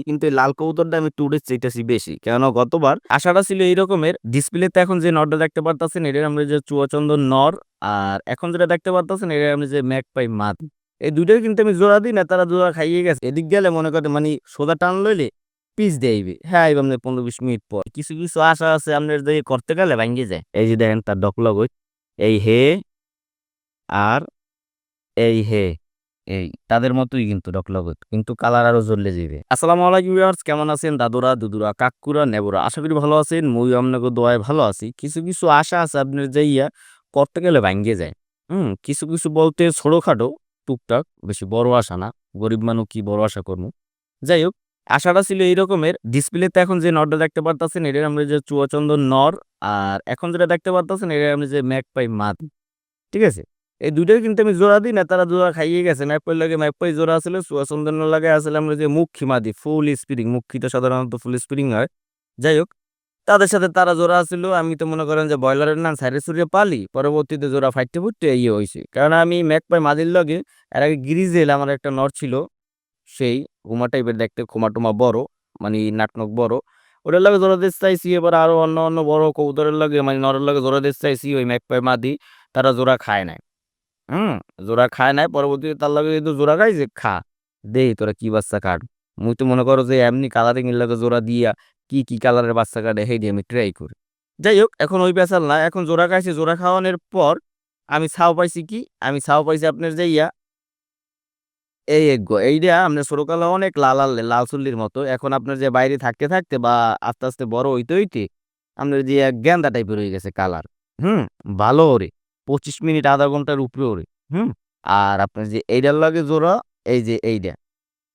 কিন্তু এই লাল কবুতরটা আমি উড়ে চাইতেছি বেশি। কেন গতবার আশাটা ছিল এই রকমের। ডিসপ্লেতে এখন যে নরটা দেখতে পারতেছেন এটা আমরা যে চুয়াচন্দন নর আর এখন যেটা দেখতে পারতেছেন এটা আমরা যে ম্যাক পাই মাদ। এই দুইটাই কিন্তু আমি জোড়া দিই না, তারা জোড়া খাইয়ে গেছে। এদিক গেলে মনে করে মানে সোজা টান লইলে পিস দেইবে হ্যাঁ এই আপনার পনেরো বিশ মিনিট পর। কিছু কিছু আশা আছে, আপনার যে করতে গেলে ভাঙ্গে যায়। এই যে দেখেন তার ডকলগ এই হে আর এই হে। এই তাদের মতোই কিন্তু ডকলগত কিন্তু কালার আরও জ্বললে যাবে আসসালামু আলাইকুম ভিউয়ার্স, কেমন আছেন? দাদুরা, দুদুরা, কাকুরা, নেবুরা, আশা করি ভালো আছেন মই আপনাকে দোয়ায় ভালো আছি। কিছু কিছু আশা আছে আপনার যাইয়া করতে গেলে ভাঙ্গে যায়। হুম, কিছু কিছু বলতে ছোটখাটো, টুকটাক, বেশি বড় আশা না, গরিব মানুষ কি বড় আশা করব। যাই হোক, আশাটা ছিল এই রকমের ডিসপ্লেতে এখন যে নরটা দেখতে পারতেছেন এটা আমরা যে চুয়াচন্দন নর, আর এখন যেটা দেখতে পারতেছেন এটা আমরা যে ম্যাক পাই মাদ, ঠিক আছে? এই দুইটাই কিন্তু আমি জোড়া দিই না, তারা জোড়া খাইয়ে গেছে। ম্যাপাই লাগে ম্যাপাই জোড়া আসলে চন্দন লাগে আসলে আমরা যে মুখী মাদি ফুল স্প্রিং মুখিটা সাধারণত ফুল স্প্রিং হয়। যাই হোক, তাদের সাথে তারা জোড়া ছিল আমি তো মনে করেন যে ব্রয়লারের নাম সাইডে সুরিয়ে পালি, পরবর্তীতে জোড়া ফাইটতে ফুটতে ইয়ে হয়েছে কারণ আমি ম্যাকপাই মাদির লগে, এর আগে গিরিজেল আমার একটা নর ছিল, সেই ঘুমা টাইপের দেখতে খোমা টুমা বড় মানে নাটনক বড়। ওটার লগে জোড়া দিতে চাইছি, এবার আরও অন্য অন্য বড় কবুতরের লগে মানে নরের লগে জোড়া দিতে চাইছি, ওই ম্যাকপাই মাদি, তারা জোড়া খায় নাই। হুম, জোড়া খায় নাই, পরবর্তীতে তার লগে কিন্তু জোড়া খাই যে খা দেই তোরা কি বাচ্চা কাট। মুই তো মনে করো যে এমনি কালারিং লগে জোড়া দিয়া কি কি কালারের বাচ্চা কাটে, সেই দিয়ে আমি ট্রাই করি। যাই হোক, এখন ওই পেশাল না, এখন জোড়া খাইছি, জোড়া খাওয়ানোর পর আমি ছাও পাইছি কি, আমি ছাও পাইছি আপনার যাইয়া এই এগ্য এইটা আপনার ছোটকালে অনেক লাল লাল লাল চুল্লির মতো, এখন আপনার যে বাইরে থাকতে থাকতে বা আস্তে আস্তে বড় হইতে হইতে আপনার যে গেন্দা টাইপের হয়ে গেছে কালার হুম, ভালো ওরে। পঁচিশ মিনিট, আধা ঘণ্টার উপরে হুম? আর আপনার যে এইটার লাগে জোড়া, এই যে এইটা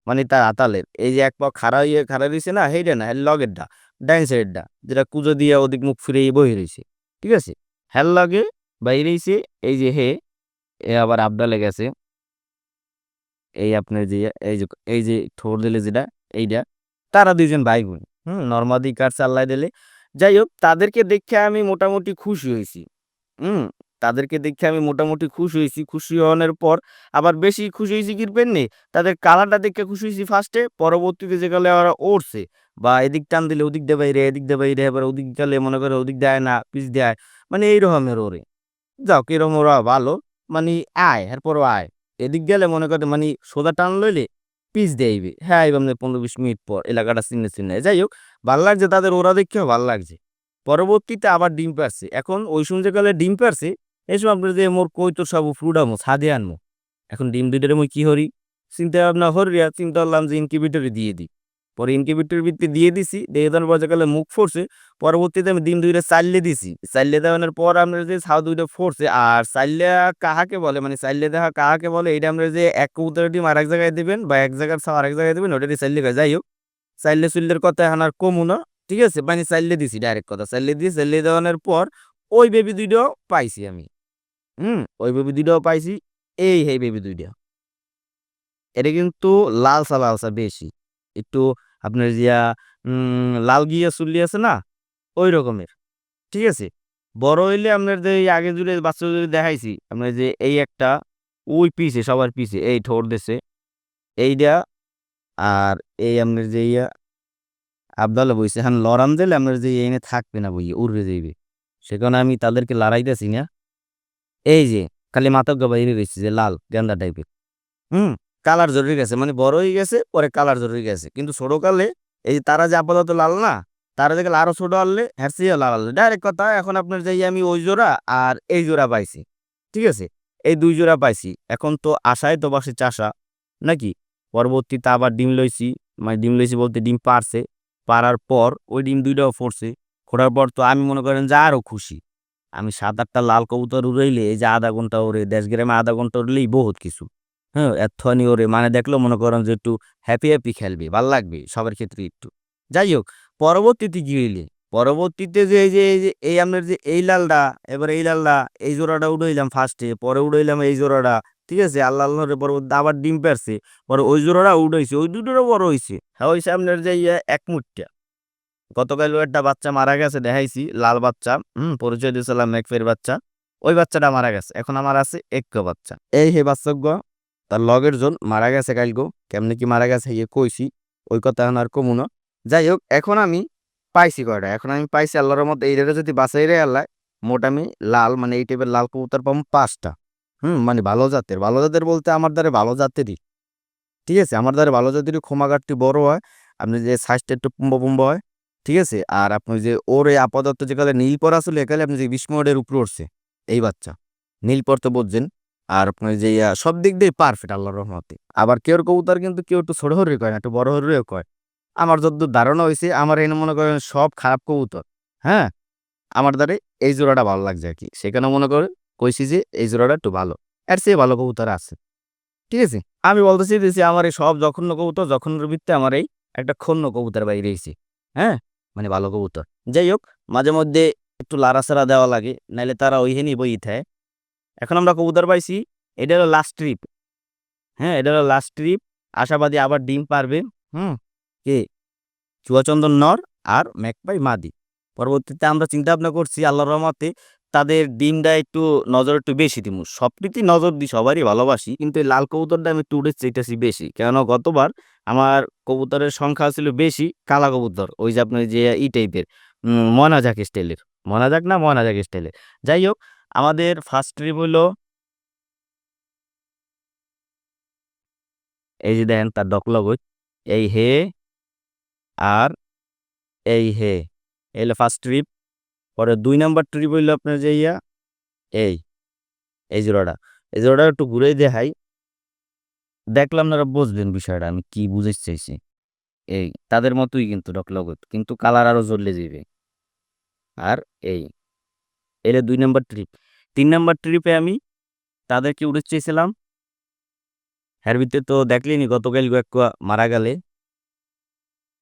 মানে তার আতালের, এই যে এক পা খাড়া হইয়ে খাড়া দিয়েছে না সেইটা না, এর লগেরটা ডাইন সাইডটা যেটা কুজো দিয়ে ওদিক মুখ ফিরে বই রয়েছে ঠিক আছে? হ্যার লাগে বাইরেছে এই যে হে, এ আবার আবডালে গেছে, এই আপনার যে, এই যে এই যে ঠোর দিলে যেটা এইটা তারা দুইজন ভাই বোন হুম? নর্মাদি কার চাল্লাই দিলে, যাই হোক, তাদেরকে দেখে আমি মোটামুটি খুশি হয়েছি হুম? তাদেরকে দেখে আমি মোটামুটি খুশি হয়েছি। খুশি হওয়ার পর আবার বেশি খুশি হয়েছি কি পেননি তাদের কালারটা দেখে খুশি হয়েছি ফার্স্টে পরবর্তীতে যেগুলো ওরা ওড়ছে, বা এদিক টান দিলে ওদিক দেয় বাইরে, এদিক দেয় বাইরে এবার ওদিক গেলে মনে করে ওদিক দেয় না পিস দেয় মানে এই রকমের ওরে যাও কিরম ওরা ভালো মানে আয়, এরপরও আয়। এদিক গেলে মনে করে মানে সোজা টান লইলে পিস দেইবে হ্যাঁ এই মানে পনেরো বিশ মিনিট পর, এলাকাটা চিনে চিনে যাই হোক, ভালো লাগছে তাদের ওরা দেখেও, ভালো লাগছে। পরবর্তীতে আবার ডিম পারছে। এখন ওই সূর্যকালে ডিম পারছে এই সময় আপনার যে মোর কই তোর সব ফ্রুডামো ছাদে আনমো। এখন ডিম দুইটারে মই কি হরি চিন্তা ভাবনা হরিয়া চিন্তা করলাম যে ইনকিউবেটরে দিয়ে দিই। পরে ইনকিউবেটরের ভিত্তি দিয়ে দিছি, দিয়ে দেওয়ার পর যেকালে মুখ ফোরছে, পরবর্তীতে আমি ডিম দুইটা চাইলে দিছি। চাইলে দেওয়ানোর পর আপনার যে ছাউ দুইটা ফোরছে, আর চাইলে কাহাকে বলে মানে চাইলে দেখা কাহাকে বলে এটা আমরা যে এক কবুতরের ডিম আর এক জায়গায় দিবেন বা এক জায়গার ছাউ এক জায়গায় দিবেন ওটারই চাইলে যাই হোক চাইলে চুল্লের কথা এখন আর কমু না, ঠিক আছে? মানে চাইলে দিছি ডাইরেক্ট কথা। চাইলে দিয়ে চাইলে দেওয়ানোর পর ওই বেবি দুইটাও পাইছি আমি। হুম ওই বেবি দুইটাও পাইছি, এই হেই বেবি দুইটা। এটা কিন্তু লালসা লালসা বেশি। একটু আপনার জিয়া লাল গিয়া চুল্লি আছে না, ওই রকমের। ঠিক আছে? বড় হইলে আপনার যে আগে জুড়ে বাচ্চা যদি দেখাইছি, আপনার যে, এই একটা, ওই পিছে সবার পিছে এই ঠোর দেশে এইটা আর এই আপনার যে, ইয়া আবদাল্লা বইছে হ্যাঁ লড়ান দিলে আপনার যে এনে থাকবে না বইয়ে, উড়বে যাইবে। সেখানে আমি তাদেরকে লড়াইতেছি না। এই যে, খালি মাথা বাইরে রয়েছে যে লাল, গেন্দা টাইপের হুম, কালার জরুরি গেছে মানে বড় হয়ে গেছে, পরে কালার জরুরি গেছে। কিন্তু ছোটকালে এই যে তারা যে আপাতত লাল না, তারা দেখলে আরও ছোট আনলে হ্যাঁ লাল আনলে। ডাইরেক্ট কথা, এখন আপনার যাই আমি ওই জোড়া আর এই জোড়া পাইছি, ঠিক আছে? এই দুই জোড়া পাইছি। এখন তো আশায় তো বাসে চাষা, নাকি? পরবর্তীতে আবার ডিম লইছি মানে ডিম লইছি বলতে ডিম পারছে, পারার পর ওই ডিম দুইটাও ফোরছে ফোরার পর তো আমি মনে করেন যে আরও খুশি। আমি সাত আটটা লাল কবুতর উড়াইলে এই যে আধা ঘণ্টা ওরে দেশ গ্রামে আধা ঘণ্টা উড়লেই বহুত কিছু। হ্যাঁ এথনি ওরে মানে দেখল মনে করেন যে একটু হ্যাপি হ্যাপি খেলবে, ভালো লাগবে সবার ক্ষেত্রে একটু। যাই হোক, পরবর্তীতে কি হইলে? পরবর্তীতে যে এই যে এই যে, এই আপনার যে এই লালটা এবার এই লালটা এই জোড়াটা উড়াইলাম ফার্স্টে পরে উড়াইলাম এই জোড়াটা, ঠিক আছে? আল্লাহ আল্লাহরে পরবর্তী আবার ডিম পারছে, পরে ওই জোড়াটা উড়াইছে, ওই দুটোরও বড় হয়েছে হ্যাঁ ওই সামনের যে ইয়ে এক মুঠটা। গতকাল একটা বাচ্চা মারা গেছে, দেখাইছি, লাল বাচ্চা, হুম, পরিচয় দিয়েছিলাম একফের বাচ্চা। ওই বাচ্চাটা মারা গেছে, এখন আমার আছে এক বাচ্চা। এই হে বাচ্চাজ্ঞ তার লগের জন মারা গেছে কালগো, কেমনি কি মারা গেছে ইয়ে কইছি, ওই কথা এখন আর কমু না। যাই হোক, এখন আমি পাইছি কয়টা, এখন আমি পাইছি আল্লাহর মধ্যে এই রেটে যদি বাসাই রে আল্লাহ, মোট আমি লাল মানে এই টাইপের লাল কবুতর পাবো পাঁচটা। হুম মানে ভালো জাতের ভালো জাতের বলতে আমার দ্বারে ভালো জাতেরই। ঠিক আছে, আমার দ্বারা ভালো জাতেরই খোমাগারটি বড় হয়, আপনি যে সাইজটা একটু পুম্ব পুম্ব হয় ঠিক আছে? আর আপনি যে ওর এই আপাতত যে কালে নীল পর আসলে একালে আপনি যে বিশ উপরে উঠছে, এই বাচ্চা। নীল পর তো বুঝছেন। আর আপনার যে সব দিক দিয়ে পারফেক্ট আল্লাহর রহমতে। আবার কেউ কবুতর কিন্তু কেউ একটু ছোট হরে কয় না, একটু বড় হরেও কয়। আমার যতদূর ধারণা হয়েছে আমার এনে মনে করেন সব খারাপ কবুতর হ্যাঁ? আমার দ্বারে এই জোড়াটা ভালো লাগছে আর কি। সেখানে মনে করে কইছি যে এই জোড়াটা একটু ভালো। এর চেয়ে ভালো কবুতর আছে। ঠিক আছে? আমি বলতে চাইতেছি, আমার এই সব যখন কবুতর, জঘন্যর ভিত্তে আমার এই একটা ক্ষণ্য কবুতর বাইরে এসেছি হ্যাঁ? মানে ভালো কবুতর। যাই হোক মাঝে মধ্যে একটু লাড়াচাড়া দেওয়া লাগে, নাইলে তারা ওইখানেই বই থায় এখন আমরা কবুতর পাইছি, এটা হলো লাস্ট ট্রিপ হ্যাঁ এটা হলো লাস্ট ট্রিপ আশাবাদী আবার ডিম পারবে। হুম, কে? চুয়াচন্দন নর আর ম্যাকপাই মাদি। পরবর্তীতে আমরা চিন্তা ভাবনা করছি, আল্লাহর রহমতে তাদের ডিমটা একটু নজর একটু বেশি দিব। সবটিতে নজর দিই, সবারই ভালোবাসি। কিন্তু এই লাল কবুতরটা আমি একটু উড়ে চাইতেছি বেশি। কেননা গতবার আমার কবুতরের সংখ্যা ছিল বেশি, কালা কবুতর, ওই যে আপনার যে ই টাইপের মনাজাক স্টাইলের মনাজাক না মনাজাক স্টাইলের যাই হোক, আমাদের ফার্স্ট ট্রিপ হলো এই যে দেখেন তার ডকলগজ এই হে আর এই হে। এই হলো ফার্স্ট ট্রিপ পরে দুই নাম্বার ট্রিপ হইল আপনার যে ইয়া? এই এই জোড়াটা এই জোড়াটা একটু ঘুরে দেখাই। দেখলাম আপনারা বুঝবেন বিষয়টা, আমি কি বুঝাইতে চাইছি। এই, তাদের মতোই কিন্তু ডকলগত কিন্তু কালার আরও জ্বললে যাবে আর এই, এলে দুই নাম্বার ট্রিপ তিন নাম্বার ট্রিপে আমি তাদেরকে উড়ে চেয়েছিলাম এর ভিতরে তো দেখলেনি গতকাল একটা মারা গেলে।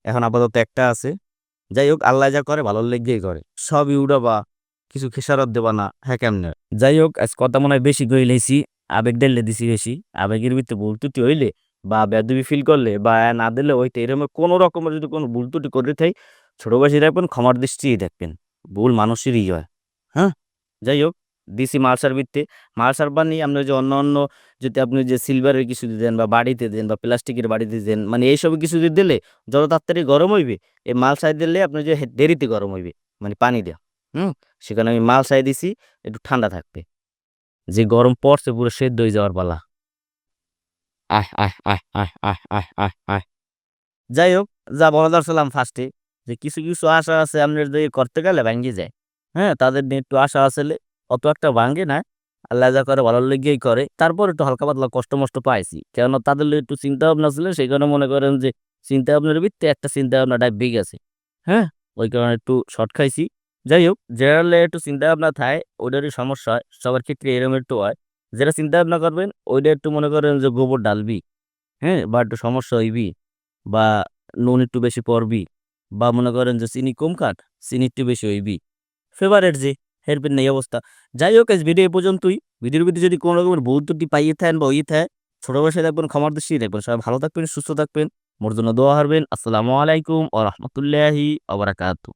এখন আপাতত একটা আছে। যাই হোক আল্লাহ যা করে ভালো লেগেই করে। সবই উড়াবা কিছু খেসারত দেবা না হ্যাঁ কেমনে? যাই হোক আজ কথা মনে হয় বেশি গই লেছি আবেগ ডেলে দিছি বেশি। আবেগের ভিতরে ভুল ত্রুটি হইলে বা বেদবি ফিল করলে বা না দিলে ওইতে এরকম কোনো রকমের যদি কোনো ভুল ত্রুটি করে থাই ছোট রাখবেন ক্ষমার দৃষ্টিই দেখবেন। ভুল মানুষেরই হয় হ্যাঁ? যাই হোক দিছি মার্সার ভিত্তে। মার্সার বানি আপনি যে অন্য অন্য যদি আপনি যে সিলভারের কিছু দেন বা বাড়িতে দেন বা প্লাস্টিকের বাড়িতে দেন মানে এইসব কিছু দিয়ে দিলে যত তাড়াতাড়ি গরম হইবে, এই মাল সাই দিলে আপনি যে দেরিতে গরম হইবে মানে পানি দেওয়া হুম? সেখানে আমি মাল সাই দিছি, একটু ঠান্ডা থাকবে। যে গরম পড়ছে পুরো সেদ্ধ হয়ে যাওয়ার পালা। আহ আহ আহ আহ আহ আহ আহ আহ। যাই হোক, যা বলা দরছিলাম ফার্স্টে যে কিছু কিছু আশা আছে আপনার যে করতে গেলে ভাঙ্গি যায় হ্যাঁ? তাদের নিয়ে একটু আশা আসলে অত একটা ভাঙ্গে না আল্লাহ যা করে ভালো লেগেই করে। তারপর একটু হালকা পাতলা কষ্ট মষ্ট পাইছি। কেননা তাদের একটু চিন্তা ভাবনা ছিল, সেই কারণে মনে করেন যে চিন্তা ভাবনার ভিত্তি একটা চিন্তা ভাবনা ডাইবে গেছে হ্যাঁ ওই কারণে একটু শর্ট খাইছি। যাই হোক জেনারেলে একটু চিন্তা ভাবনা থাকে ওইটারই সমস্যা হয় সবার ক্ষেত্রে এরকম একটু হয়। যেটা চিন্তা ভাবনা করবেন, ওইটা একটু মনে করেন যে গোবর ডালবি হ্যাঁ বা একটু সমস্যা হইবি, বা নুন একটু বেশি পড়বি বা মনে করেন যে চিনি কম কাট চিনি একটু বেশি হইবি। ফেভারেট যে হেরপেন নেই অবস্থা। যাই হোক আজ ভিডিও এ পর্যন্তই। ভিডিওর ভিতরে যদি কোনো রকমের ত্রুটি পাইয়ে থাকেন বা ওই থাকে, ছোট বয়সে থাকবেন, ক্ষমার দৃষ্টি দেখবেন সবাই ভালো থাকবেন, সুস্থ থাকবেন। মোর জন্য দোয়া হারবেন। আসসালামু আলাইকুম ও রহমতুল্লাহি আবরাকাতু